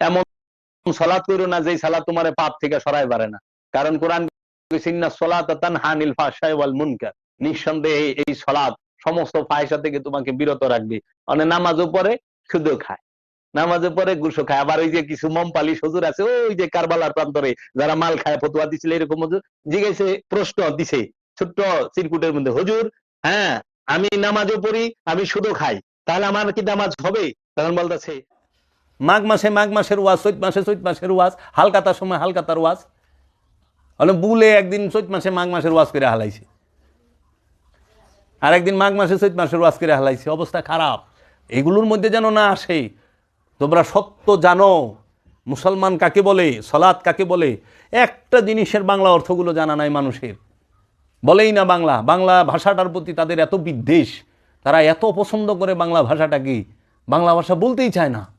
এমন সলাৎ করো না যে সালাত তোমার পাপ থেকে সরাই পারে না। কারণ কোরআন নিঃসন্দেহে এই সলাৎ সমস্ত ফায়সা থেকে তোমাকে বিরত রাখবে। মানে পরে খায়। পরে গুসো খায়। আবার ওই যে কিছু মমপালি সজুর আছে, ওই যে কারবালার প্রান্তরে যারা মাল খায়, ফতুয়া এরকম জিজ্ঞেসে প্রশ্ন দিছে, ছোট্ট চিরকুটের মধ্যে, হজুর হ্যাঁ আমি নামাজও পড়ি, আমি শুধু খাই, তাহলে আমার কি নামাজ হবে? তখন বলতেছে মাঘ মাসে মাঘ মাসের ওয়াজ, চৈত মাসে চৈত মাসের ওয়াজ, হালকাতার সময় হালকাতার ওয়াজ। মানে বুলে একদিন চৈত মাসে মাঘ মাসের ওয়াজ করে হালাইছে। আর একদিন মাঘ মাসে চৈত মাসের ওয়াজ করে হালাইছে। অবস্থা খারাপ। এগুলোর মধ্যে যেন না আসে, তোমরা সত্য জানো। মুসলমান কাকে বলে সলাৎ কাকে বলে? একটা জিনিসের বাংলা অর্থগুলো জানা নাই মানুষের। বলেই না বাংলা। বাংলা ভাষাটার প্রতি তাদের এত বিদ্বেষ। তারা এত পছন্দ করে বাংলা ভাষাটাকে। বাংলা ভাষা বলতেই চায় না।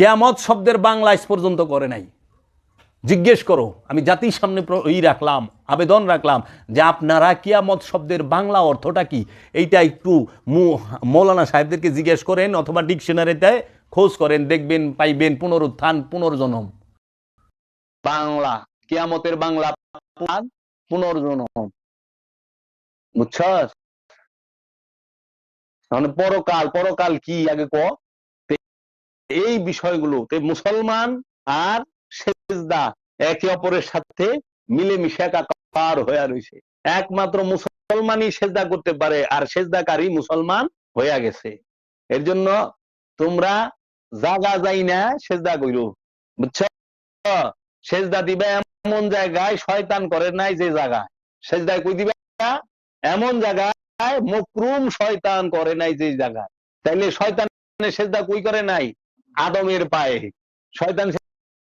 কেয়ামত শব্দের বাংলা আজ পর্যন্ত করে নাই। জিজ্ঞেস করো, আমি জাতির সামনে ই রাখলাম, আবেদন রাখলাম যে আপনারা কিয়ামত শব্দের বাংলা অর্থটা কি? এইটা একটু মৌলানা সাহেবদেরকে জিজ্ঞেস করেন অথবা ডিকশনারিতে খোঁজ করেন, দেখবেন, পাইবেন, পুনরুত্থান পুনর্জন্ম বাংলা, কিয়ামতের বাংলা পুনর্জন্ম বুঝছস? মানে পরকাল পরকাল কি? আগে ক এই বিষয়গুলো তে মুসলমান আর সেজদা একে অপরের সাথে মিলেমিশে একাকার হয়ে রয়েছে। একমাত্র মুসলমানই সেজদা করতে পারে আর সেজদাকারী মুসলমান হইয়া গেছে। এর জন্য তোমরা জাগা যাই না সেজদা কইরো। বুঝছ? সেজদা দিবে এমন জায়গায় শয়তান করে নাই যে জায়গায় সেজদায় কই দিবে? এমন জায়গায় মকরুম শয়তান করে নাই যে জায়গায় তাইলে শয়তান সেজদা কই করে নাই? আদমের পায়ে। শয়তান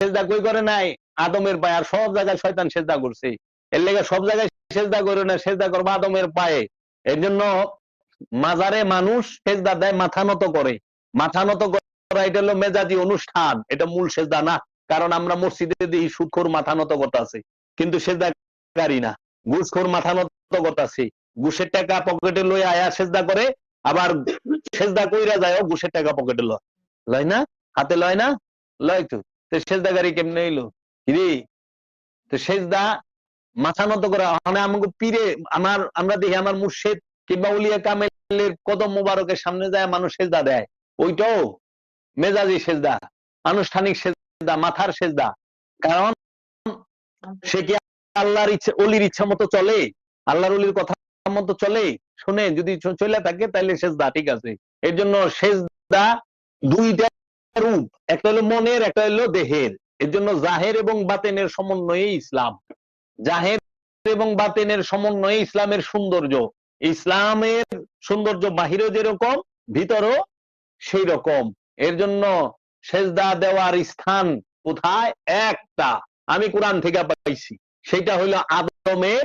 সেজদা কই করে নাই? আদমের পায়ে। আর সব জায়গায় শয়তান সেজদা করছে। এর লেগে সব জায়গায় সেজদা করে না, সেজদা করবে আদমের পায়ে। এর জন্য মাজারে মানুষ সেজদা দেয়, মাথা নত করে। মাথা নত করা এটা হলো মেজাজি অনুষ্ঠান। এটা মূল সেজদা না। কারণ আমরা মসজিদে দিই সুদখোর মাথা নত করতেছে। কিন্তু সেজদাকারী না। ঘুষখোর মাথা নত করতেছে। ঘুষের টাকা পকেটে লই আয়া সেজদা করে, আবার সেজদা কইরা যায় ঘুষের টাকা পকেটে লয়। লয় না? হাতে লয় না? লয় তো। তো সেজদাকারী কেমনে এলো কিরে? তো সেজদা মাথা নত করা। মানে আমাকে পীরে, আমার, আমরা দেখি আমার মুর্শেদ কিংবা উলিয়া কামেলের কদম মোবারকের সামনে যায় মানুষ সেজদা দেয়। ওইটাও মেজাজি সেজদা, আনুষ্ঠানিক সেজদা, মাথার সেজদা। কারণ সে কি আল্লাহর ইচ্ছা, অলির ইচ্ছা মতো চলে? আল্লাহর অলির কথা মতো চলে? শুনে যদি চলে থাকে তাহলে সেজদা ঠিক আছে। এর জন্য সেজদা দুইটা রূপ, একটা হলো মনের, একটা হলো দেহের। এর জন্য জাহের এবং বাতেনের সমন্বয়ে ইসলাম। জাহের এবং বাতেনের সমন্বয়ে ইসলামের সৌন্দর্য। ইসলামের সৌন্দর্য বাহিরেও যেরকম, ভিতরও সেই রকম এর জন্য সেজদা দেওয়ার স্থান কোথায়? একটা। আমি কোরআন থেকে পাইছি। সেটা হইল আদমের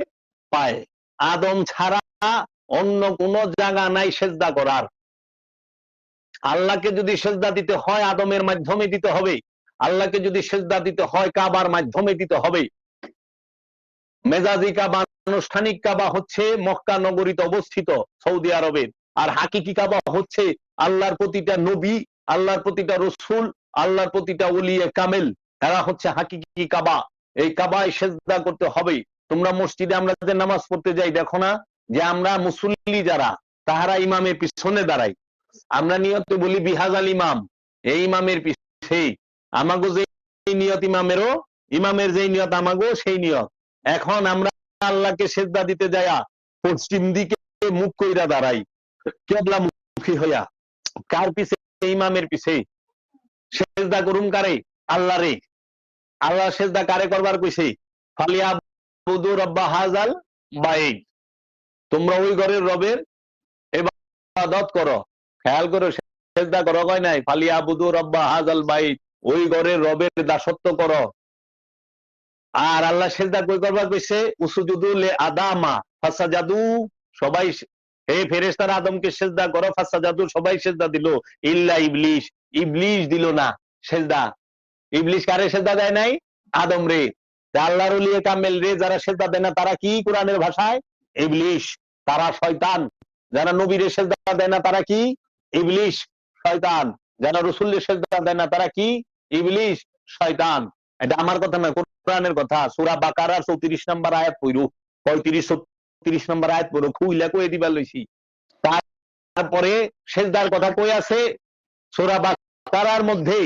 পায়ে। আদম ছাড়া অন্য কোন জায়গা নাই সেজদা করার। আল্লাহকে যদি সেজদা দিতে হয় আদমের মাধ্যমে দিতে হবে আল্লাহকে যদি সেজদা দিতে হয় কাবার মাধ্যমে দিতে হবে মেজাজি কাবা, আনুষ্ঠানিক কাবা হচ্ছে মক্কা নগরীতে অবস্থিত সৌদি আরবের। আর হাকিকি কাবা হচ্ছে আল্লাহর প্রতিটা নবী, আল্লাহর প্রতিটা রসুল, আল্লাহর প্রতিটা উলিয়ে কামেল। এরা হচ্ছে হাকিকি কাবা। এই কাবায় সেজদা করতে হবে তোমরা মসজিদে আমরা যে নামাজ পড়তে যাই, দেখো না যে আমরা মুসল্লি যারা, তাহারা ইমামের পিছনে দাঁড়াই আমরা নিয়ত বলি বিহাজ আল ইমাম। এই ইমামের পিছে আমাগো যে নিয়ত ইমামেরও, ইমামের যে নিয়ত আমাগো, সেই নিয়ত। এখন আমরা আল্লাহকে সেজদা দিতে যায়া পশ্চিম দিকে মুখ কইরা দাঁড়াই। কেবলা মুখী হইয়া। কার পিছে ইমামের পিছে সেজদা করুম কারে? আল্লাহ রে আল্লাহ সেজদা কারে করবার কইছে তোমরা ওই ঘরের রবের ইবাদত করো। খেয়াল করো, সেজদা করো কয় নাই। ফালিয়া বুদু রব্বা হাজাল বাইত, ওই ঘরের রবের দাসত্ব করো। আর আল্লাহ সেজদা কই করবার কইছে? উসুজুদু লে আদামা ফাসাজাদু, সবাই হে ফেরেশতারা আদমকে সেজদা করো, ফাসাজাদু সবাই সেজদা দিল। ইল্লা ইবলিশ ইবলিশ দিল না সেজদা। ইবলিশ কারে সেজদা দেয় নাই? আদম রে। আল্লাহর ওলিয়ে কামেল রে, যারা সেজদা দেয় না, তারা কি কোরআনের ভাষায়? ইবলিশ, তারা শয়তান। যারা নবীরে সেজদা দেয় না, তারা কি? ইবলিশ, শয়তান। দেয় না, তারা কি? ইবলিশ, শয়তান। এটা আমার কথা না কোরআনের কথা। সূরা 34 নম্বর আয়াত পড়ো। 35 36 নম্বর আয়াত পড়ো। খুইলা কই দিবা লইছি। তারপরে সেজদার কথা কই আছে? সূরা মধ্যে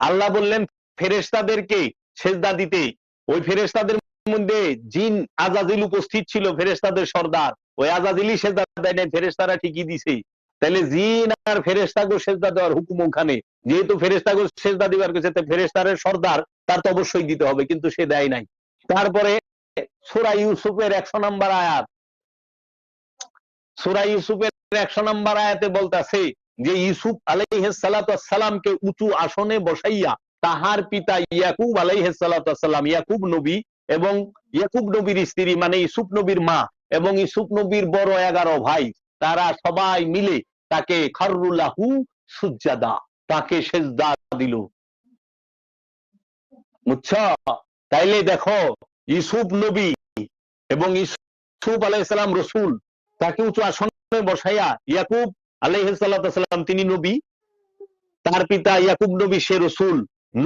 আল্লাহ বললেন, ফেরেশতাদেরকে সেজদা দিতে। ওই ফেরেশতাদের মধ্যে জিন আজাজিল উপস্থিত ছিল, ফেরেশতাদের সর্দার। ওই আজাজিলই সেজদা দেয় নাই, ফেরেশতারা ঠিকই দিছে। তাহলে জিন আর ফেরেশতাগো সেজদা দেওয়ার হুকুম ওখানে। যেহেতু ফেরেশতাগো সেজদা দিবার কাছে ফেরেশতারের সর্দার, তার তো অবশ্যই দিতে হবে, কিন্তু সে দেয় নাই। তারপরে সূরা ইউসুফের একশো নম্বর আয়াত। সূরা ইউসুফের একশো নম্বর আয়াতে বলতাছে যে, ইউসুফ আলাইহিস সালামকে উঁচু আসনে বসাইয়া তাহার পিতা ইয়াকুব আলাইহিস সালাম ইয়াকুব নবী এবং ইয়াকুব নবীর স্ত্রী মানে ইসুফ নবীর মা এবং ইসুফ নবীর বড় এগারো ভাই, তারা সবাই মিলে তাকে খারুল্লাহু সুজাদা তাকে সেজদা দিল। বুঝছ? তাইলে দেখো ইসুফ নবী এবং ইসুফ আলাইসালাম রসুল, তাকে উঁচু আসনে বসাইয়া ইয়াকুব আলাইহাল্লাম তিনি নবী, তার পিতা ইয়াকুব নবী সে রসুল,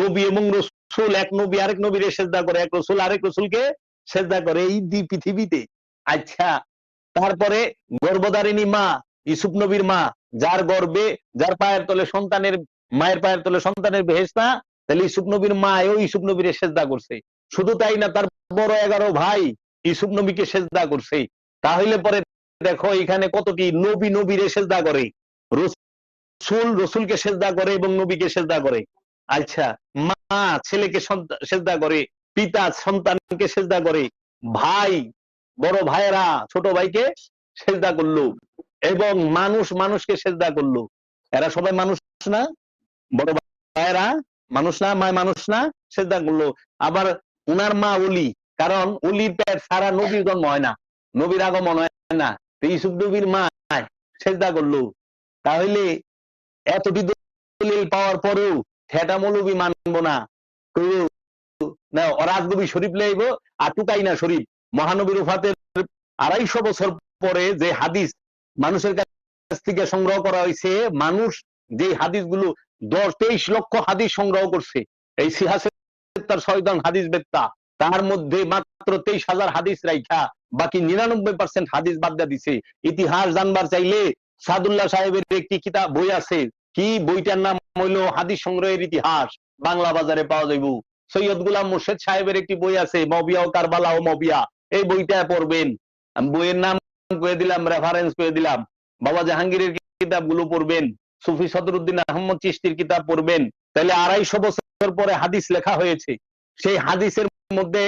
নবী এবং রসুল, এক নবী আরেক নবীর সেজদা করে, এক রসুল আরেক রসুলকে সেজদা করে এই পৃথিবীতে আচ্ছা তারপরে গর্ভধারিণী মা ইসুফ নবীর মা, যার গর্বে, যার পায়ের তলে সন্তানের, মায়ের পায়ের তলে সন্তানের বেহেস্তা তাহলে ইসুফ নবীর মা এও ইসুফ নবীর সেজদা করছে। শুধু তাই না, তার বড় এগারো ভাই ইসুফ নবীকে সেজদা করছে। তাহলে পরে দেখো, এখানে কতটি নবী নবীর সেজদা করে। রসুল রসুলকে সেজদা করে এবং নবীকে সেজদা করে। আচ্ছা মা ছেলেকে সেজদা করে, পিতা সন্তানকে সেজদা করে, ভাই, বড় ভাইয়েরা ছোট ভাইকে সেজদা করল। এবং মানুষ মানুষকে সেজদা করল। এরা সবাই মানুষ না, বড় ভাইয়েরা মানুষ না, মায় মানুষ না, সেজদা করল। আবার উনার মা উলি কারণ উলির পেট সারা নবীর জন্ম হয় না। নবীর আগমন হয় না। তো ইসুফ নবীর মা সেজদা করল। তাহলে এতটি দলিল পাওয়ার পরেও ঠেটা মৌলবি মানবো না। রাজনবী শরীফ লাইব আর টুকাইনা শরীফ। মহানবীর উফাতের আড়াইশো বছর পরে যে হাদিস মানুষের কাছ থেকে সংগ্রহ করা হয়েছে মানুষ যে হাদিসগুলো দশ, তেইশ লক্ষ হাদিস সংগ্রহ করছে, এই সিহাসের তার ছয়জন হাদিস বেত্তা, তার মধ্যে মাত্র তেইশ হাজার হাদিস রাইখা, বাকি নিরানব্বই পার্সেন্ট হাদিস বাদ দিছে। ইতিহাস জানবার চাইলে সাদুল্লাহ সাহেবের একটি কিতাব বই আছে, কি বইটার নাম হইল হাদিস সংগ্রহের ইতিহাস, বাংলা বাজারে পাওয়া যাইব। সৈয়দ গুলাম মুর্শেদ সাহেবের একটি বই আছে, মবিয়া ও কারবালা ও মবিয়া, এই বইটা পড়বেন। বইয়ের নাম করে দিলাম রেফারেন্স করে দিলাম। বাবা জাহাঙ্গীরের কিতাবগুলো পড়বেন, সুফি সদরুদ্দিন আহমদ চিস্তির কিতাব পড়বেন। তাহলে আড়াইশো বছর পরে হাদিস লেখা হয়েছে। সেই হাদিসের মধ্যে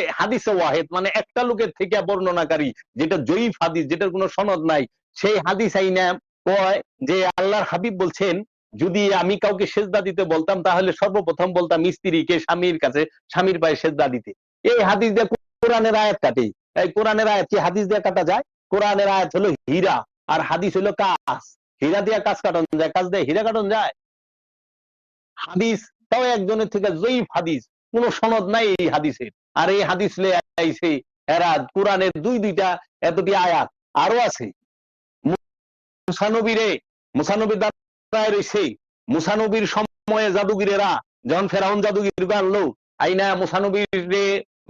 ওয়াহেদ মানে একটা লোকের থেকে বর্ণনাকারী, যেটা জয়ীফ হাদিস, যেটার কোনো সনদ নাই, সেই হাদিস আইনা কয় যে আল্লাহর হাবিব বলছেন, যদি আমি কাউকে সেজদা দিতে বলতাম, তাহলে সর্বপ্রথম বলতাম স্ত্রীকে স্বামীর কাছে, স্বামীর পায়ে সেজদা দিতে। এই হাদিস দিয়ে কোরআনের আয়াত কাটে এই কোরআনের আয়াত কি হাদিস দিয়ে কাটা যায়? কোরআনের আয়াত হলো হীরা, আর হাদিস হলো কাজ। হীরা দিয়ে কাজ কাটন যায়, কাজ দিয়ে হীরা কাটন যায়। হাদিস, তাও একজনের থেকে জয়ীফ হাদিস, কোন সনদ নাই এই হাদিসের। আর এই হাদিস লে এরা কোরআনের দুই দুইটা এতটি আয়াত, আরও আছে। মুসানবীরে মুসানবীর দ্বারা রয়েছে। মুসানবীর সময়ে জাদুগিরেরা, যখন ফেরাউন জাদুগির আনলো আইনা মুসানবীরে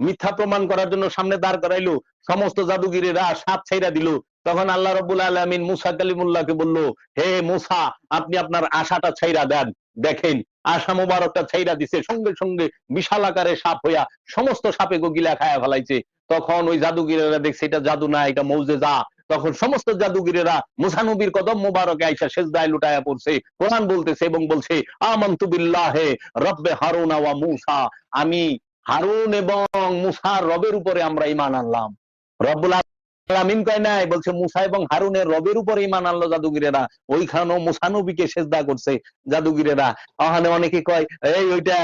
মিথ্যা প্রমাণ করার জন্য সামনে দাঁড় করাইলো, সমস্ত জাদুগিরেরা সাপ ছাইরা দিল। তখন আল্লাহ রবুল আলমিন মুসা কালিমুল্লাহকে বলল, হে মুসা, আপনি আপনার আশাটা ছাইরা দেন। দেখেন, আশা মোবারকটা ছাইরা দিছে, সঙ্গে সঙ্গে বিশাল আকারে সাপ হইয়া সমস্ত সাপে গিলা খায়া ফেলাইছে। তখন ওই জাদুগিরেরা দেখছে, এটা জাদু না, এটা মৌজে যা। তখন সমস্ত জাদুগিরেরা মুসানবীর কদম মুবারকে আইসা সেজদায় লুটায়া পড়ছে, কোরআন বলতেছে এবং বলছে, আমন্তু রব্বে হারুন ওয়া মুসা, আমি হারুন এবং মুসার রবের উপরে আমরা ইমান আনলাম। রব্বুল কয় নাই? বলছে, মুসা এবং হারুনের রবের উপরে ইমান আনলো জাদুগিরেরা। ওইখানেও মুসানবীকে সেজদা করছে জাদুগিরেরা। ওখানে অনেকে কয়, এই, ওইটা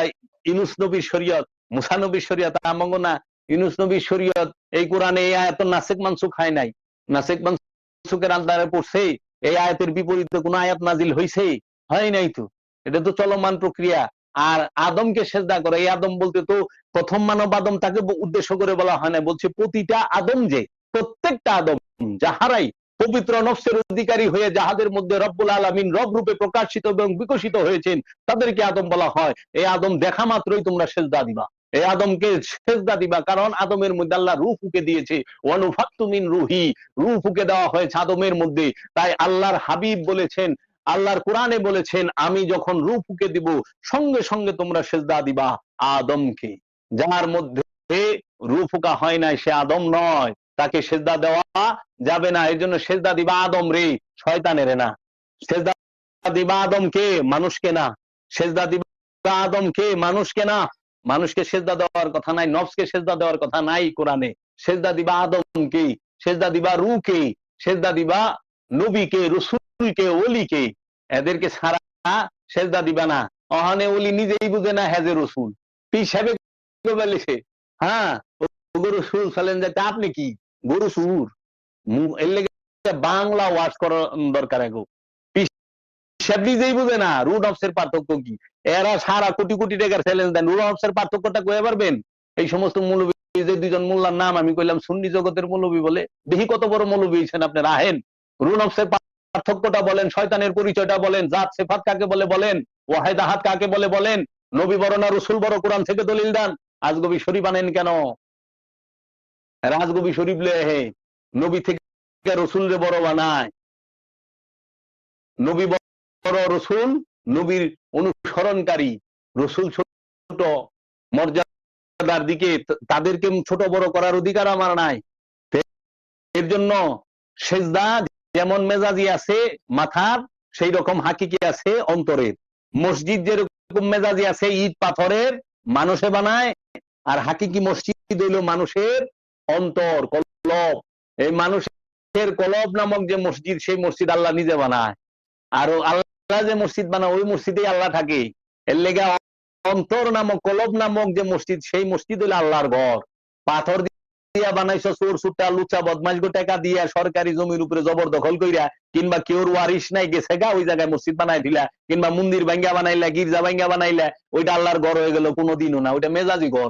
ইনুস নবীর শরীয়ত। মুসানবীর শরীয়ত আমঙ্গ না। ইনুস নবীর শরীয়ত, এই কোরআনে এই আয়াত নাসিক মানসুখ হয় নাই। নাসিক মানসুখের আন্দারে পড়ছে। এই আয়াতের বিপরীতে কোন আয়াত নাজিল হয়েছে হয় নাই তো। এটা তো চলমান প্রক্রিয়া। আর আদমকে সেজদা করে। এই আদম বলতে তো প্রথম মানব আদম তাকে উদ্দেশ্য করে বলা হয় না বলছে, প্রতিটা আদম যে, প্রত্যেকটা আদম, যাহারাই পবিত্র নফসের অধিকারী হয়ে যাহাদের মধ্যে রব্বুল আলমিন রব রূপে প্রকাশিত এবং বিকশিত হয়েছেন, তাদেরকে আদম বলা হয়। এই আদম দেখা মাত্রই তোমরা সেজদা দিবা। এই আদমকে সেজদা দিবা কারণ আদমের মধ্যে আল্লাহ রূহ ফুকে দিয়েছে। ওয়ানুফাক্তুমিন রুহি রূহ ফুকে দেওয়া হয়েছে আদমের মধ্যে। তাই আল্লাহর হাবিব বলেছেন আল্লাহর কোরআনে বলেছেন, আমি যখন রূহ ফুকে দিব, সঙ্গে সঙ্গে তোমরা সেজদা দিবা আদমকে। যার মধ্যে রূহ ফুকা হয় নাই, সে আদম নয়। তাকে সেজদা দেওয়া যাবে না, এর জন্য সেজদা দিবা আদম রে, শয়তানের না। সেজদা দিবা আদমকে, মানুষকে না। সেজদা দিবা আদমকে, মানুষকে না। মানুষকে সেজদা দেওয়ার কথা নাই, নফসকে সেজদা দেওয়ার কথা নাই কোরআনে। সেজদা দিবা আদমকে, সেজদা দিবা রুকে সেজদা দিবা নবীকে রসুলকে ওলিকে এদেরকে ছাড়া সেজদা দিবা না। অহানে ওলি নিজেই বুঝে না হেজে রসুল পিসাবে বলেছে হ্যাঁ গরু সুর ফেলেন যাতে আপনি কি? গরু সুর। এর লেগে বাংলা ওয়াশ করা দরকার হিসাব নিজেই বুঝে না, রুট অফসের পার্থক্য কি? এরা সারা কোটি কোটি টাকার চ্যালেঞ্জ দেন। রুট অফসের পার্থক্যটা কয়ে পারবেন? এই সমস্ত মৌলবী যে দুজন মোল্লার নাম আমি কইলাম সুন্নি জগতের মৌলবী বলে। দেখি কত বড় মৌলবী হয়েছেন আপনারা। আহেন রুন অফসের পার্থক্যটা বলেন, শয়তানের পরিচয়টা বলেন, জাত, সেফাত কাকে বলে বলেন ওয়াহেদাহাত কাকে বলে বলেন, নবী না রসুল বড়, কোরআন থেকে দলিল দেন আজগবি শরীফ আনেন কেন? রাজগবি শরীফ লে হে, নবী থেকে রসুল রে বড় বানায় নবী বড় রসুল, নবীর অনুসরণকারী, রসুল ছোট, মর্যাদার দিকে তাদেরকে ছোট বড় করার অধিকার আমার নাই। এর জন্য সেজদা যেমন মেজাজি আছে, মাথার সেই রকম হাকিকি আছে অন্তরের মসজিদ যেরকম মেজাজি আছে, ইট পাথরের, মানুষে বানায়, আর হাকিকি মসজিদ হইল মানুষের অন্তর, কলব। এই মানুষের কলব নামক যে মসজিদ, সেই মসজিদ আল্লাহ নিজে বানায়। আর আল্লাহ যে মসজিদ বানায়, ওই মসজিদে আল্লাহ থাকে। এর লেগে অন্তর নামক, কলব নামক যে মসজিদ, সেই মসজিদ হলো আল্লাহর ঘর। পাথর দিয়া বানাইছো, চোর সুটা লুচা বদমাইশ গো, টাকা দিয়া সরকারি জমির উপরে জবরদখল কইরা, কিংবা কেউর ওয়ারিশ নাই গেছে গা ওই জায়গায় মসজিদ বানাই দিলা, কিংবা মন্দির ভাঙ্গা বানাইলা, গির্জা ভাঙ্গা বানাইলা, ওইটা আল্লাহর ঘর হয়ে গেল কোনোদিনও না, ওইটা মেজাজি ঘর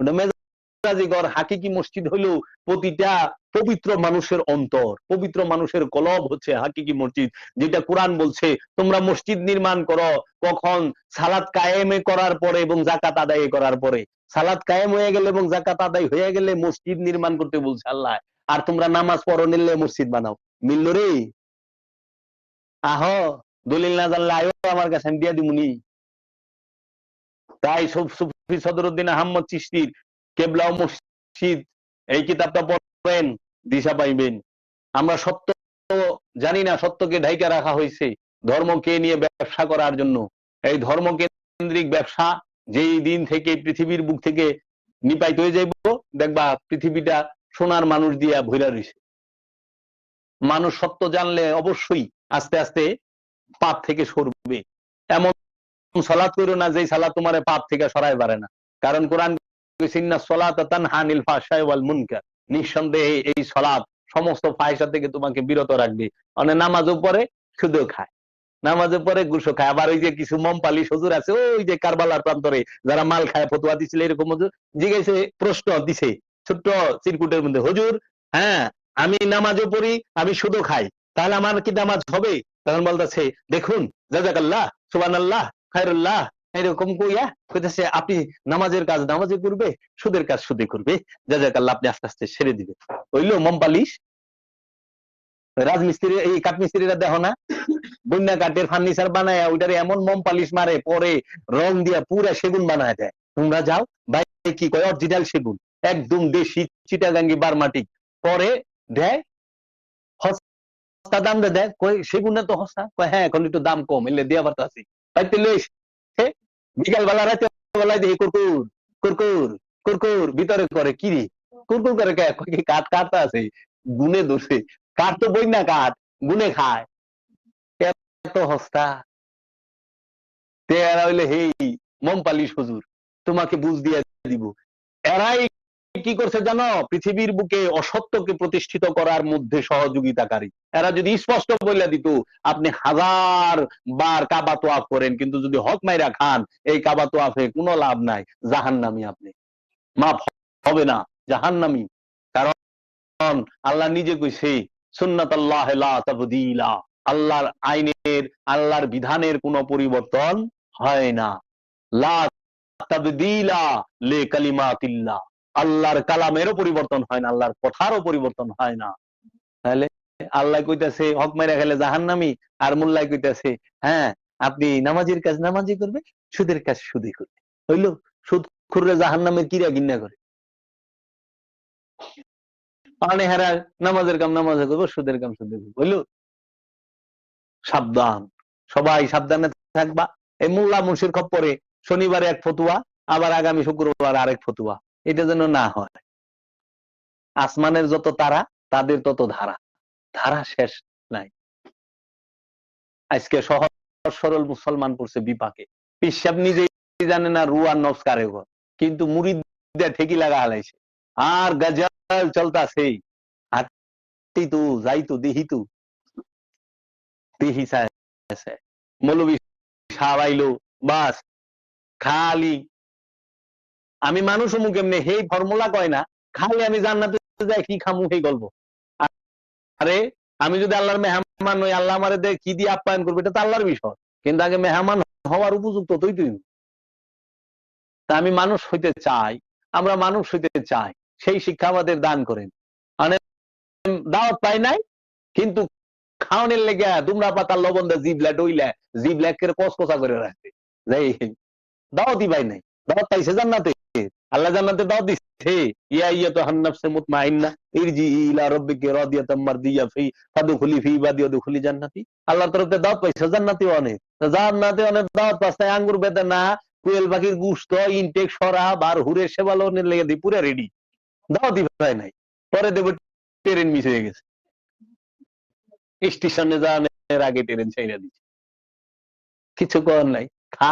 ওটা মেজাজি ঘর। হাকিকি মসজিদ হলো প্রতিটা পবিত্র মানুষের অন্তর, পবিত্র মানুষের কলব হচ্ছে হাকিকি মসজিদ, যেটা কোরআন বলছে, তোমরা মসজিদ নির্মাণ করো কখন? সালাত কায়েমে করার পরে এবং জাকাত আদায় করার পরে। সালাদ কায়েম হয়ে গেলে এবং জাকাত আদায় হয়ে গেলে মসজিদ নির্মাণ করতে বলছে আল্লাহ। আর তোমরা নামাজ পড়ো, নিলে মসজিদ বানাও। মিলল রে? আহ, দলিল না জানলে আয়ো আমার কাছে, আমি দিয়া দিমুনি। তাই সুফি সদরুদ্দিন আহমদ চিস্তির কেবলা মসজিদ, এই কিতাবটা পড়বেন দিশা পাইবেন আমরা সত্য জানি না, সত্যকে ঢাইকা রাখা হয়েছে। ধর্মকে নিয়ে ব্যবসা করার জন্য। এই ধর্ম কেন্দ্রিক ব্যবসা যেই দিন থেকে পৃথিবীর বুক থেকে নিপাইত হয়ে যাইব, দেখবা পৃথিবীটা সোনার মানুষ দিয়া ভৈরা রয়েছে মানুষ সত্য জানলে অবশ্যই আস্তে আস্তে পাপ থেকে সরবে। এমন সলাৎ করো না যে সালাত তোমার পাপ থেকে সরাই পারে না। কারণ কোরআন সিন্না সলাত ওয়াল মুনকার। নিঃসন্দেহে এই সলাৎ সমস্ত ফাহিশা থেকে তোমাকে বিরত রাখবে। মানে নামাজও পরে শুধু খায়। নামাজের পরে গুসো খায়। আবার ওই যে কিছু মমপালি সজুর আছে, ওই যে কারবালার প্রান্তরে যারা মাল খায়, ফতুয়া দিছিল, এরকম হুজুর জিজ্ঞেসে প্রশ্ন দিছে, ছোট্ট চিরকুটের মধ্যে, হজুর হ্যাঁ আমি নামাজও পড়ি, আমি শুধু খাই, তাহলে আমার কি নামাজ হবে? তখন বলতেছে, দেখুন জাজাকাল্লাহ সুবান আল্লাহ খায়রুল্লাহ এরকম কইয়া কইতেছে, আপনি নামাজের কাজ নামাজে করবে, সুদের কাজ সুদে করবে জাজাকাল্লাহ আপনি আস্তে আস্তে ছেড়ে দিবে ওইলো মমপালিশ রাজমিস্ত্রি, এই কাঠমিস্ত্রিরা দেখো না, বন্যা কাঠের ফার্নিচার বানায় ওইটারে এমন মম পালিশ মারে, পরে রং দিয়া পুরা সেগুন বানায় দেয়। তোমরা যাও ভাই কি কয়, অরিজিনাল সেগুন, একদম দেশি চিটাগাঙ্গি বারমাটিক পরে দেয় সস্তা দাম দেয় কই সেগুনে তো সস্তা কয় হ্যাঁ এখন একটু দাম কম, এলে দেওয়া বার্তা আছে তাই তেলে বিকাল বেলা রাতে বেলায় দেখি কুরকুর কুরকুর কুরকুর, ভিতরে করে, কি রে? কুরকুর করে কাঠ কাঠ আছে গুনে দোষে। কাঠ তো বই না কাঠ, গুনে খায়। এত হস্তা তে এরা হইলে হেই, মম পালিশ হুজুর, তোমাকে বুঝ দিয়ে দিব। এরাই কি করছে জানো? পৃথিবীর বুকে অসত্যকে প্রতিষ্ঠিত করার মধ্যে সহযোগিতাকারী। এরা যদি স্পষ্ট বলে দিত, আপনি হাজার বার কাবা তোয়াফ করেন, কিন্তু যদি হক মাইরা খান, এই কাবা তোয়াফে কোনো লাভ নাই। জাহান্নামি আপনি। মাফ হবে না, জাহান্নামি। কারণ আল্লাহ নিজে কইছে, সুন্নাতাল্লাহ লা তাবদীলা। আল্লাহর আইনের, আল্লাহর বিধানের কোনো পরিবর্তন হয় না। লা তাবদীলা লে কালিমাতিল্লাহ। আল্লাহর কালামেরও পরিবর্তন হয় না, আল্লাহর কথারও পরিবর্তন হয় না। তাহলে আল্লাহ কইতাছে, হক মেরে খেলে জাহান্নামি। আর মোল্লাই কইতাছে হ্যাঁ আপনি নামাজির কাজ নামাজি করবে, সুদের কাজ সুদই করবে। হইল, সুদ খুররে জাহান্নামের কিরা গিন্না করে? পানি হারা নামাজের কাম নামাজে করব, সুদের কাম সুদে করব। হইল, সাবধান। সবাই সাবধানে থাকবা। এই মোল্লা মুন্সির খপ্পরে শনিবারে এক ফতুয়া, আবার আগামী শুক্রবার আরেক ফতুয়া। এটা যেন না হয়। আসমানের যত তারা, তাদের তত ধারা। ধারা শেষ নাই। আজকে সহজ, সরল মুসলমান পড়ছে বিপাকে। পিসাব নিজেই জানে না রুয়ার নফস কারে ঘর। কিন্তু মুড়িদ ঠেকি লাগা হালাইছে। আর গজল চলতাছেই। হাতি তু, যাই তু, দিহি মৌলবী সাবাইলো, বাস। খালি আমি মানুষ মুখ এমনি হেই ফর্মুলা কয় না, খালি আমি জান্নাতে যাই, কি খামু সেই গল্প। আরে আমি যদি আল্লাহর মেহমান হই, আল্লাহ আমারে কি দিয়ে আপ্যায়ন করবে, এটা তো আল্লাহর বিষয়। কিন্তু আগে মেহমান হওয়ার উপযুক্ত তুই তুই তা আমি মানুষ হইতে চাই, আমরা মানুষ হইতে চাই, সেই শিক্ষা আমাদের দান করেন। মানে দাওয়াত পাই নাই, কিন্তু খাওয়ানোর লেগে দুমরা পাতা লবণ দা জিবলা ডইলা একের কসকসা করে রাখছে। যাই দাওয়াতই পাই নাই। দাওয়াত পাইছে জান্নাতে। আল্লাহ জান্নাতে দাও দিচ্ছে ইয়া ইয়া তো হান্নাফসে মুতমাইন্না, ইরজি ইলা রাদিয়াতাম মারদিয়া ফি, ফাদখুলি ফি জান্নাতি। তরফে দাওয়াত পাইছে জান্নাতি অনেক জান্নাতে অনেক দাওয়াত আঙ্গুর বেদনা গুস্ত, ইনটেক, সরা, বার, হুরে সেবালনের লেগে দি পুরা রেডি দাওয়াতই পায় নাই। পরে দেব ট্রেন মিস হয়ে গেছে। স্টেশনে যাওয়ার আগে ট্রেন ছাইরা দিচ্ছে কিছু কর নাই। খা।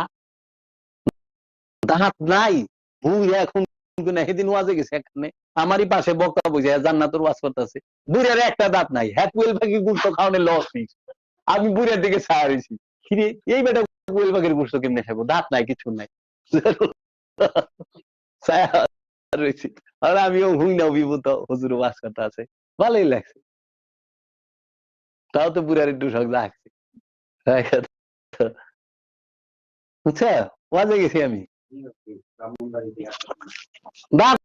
দাঁত নাই। ওয়াজে গেছে আমারই পাশে বক্তা বুঝে জান্নাতুর ওয়াজ করতেছে। বুড়ার একটা দাঁত নাই হ্যাকুয়েল লস নেই। আমি বুড়ার দিকে কিরে, এই বেটা কুয়েল কেমনে খাব দাঁত নাই, কিছু নাই। আর আমিও অভিভূত করতে আছে ভালোই লাগছে। তাও তো বুড়ার ওয়াজে গেছি আমি। দাঁত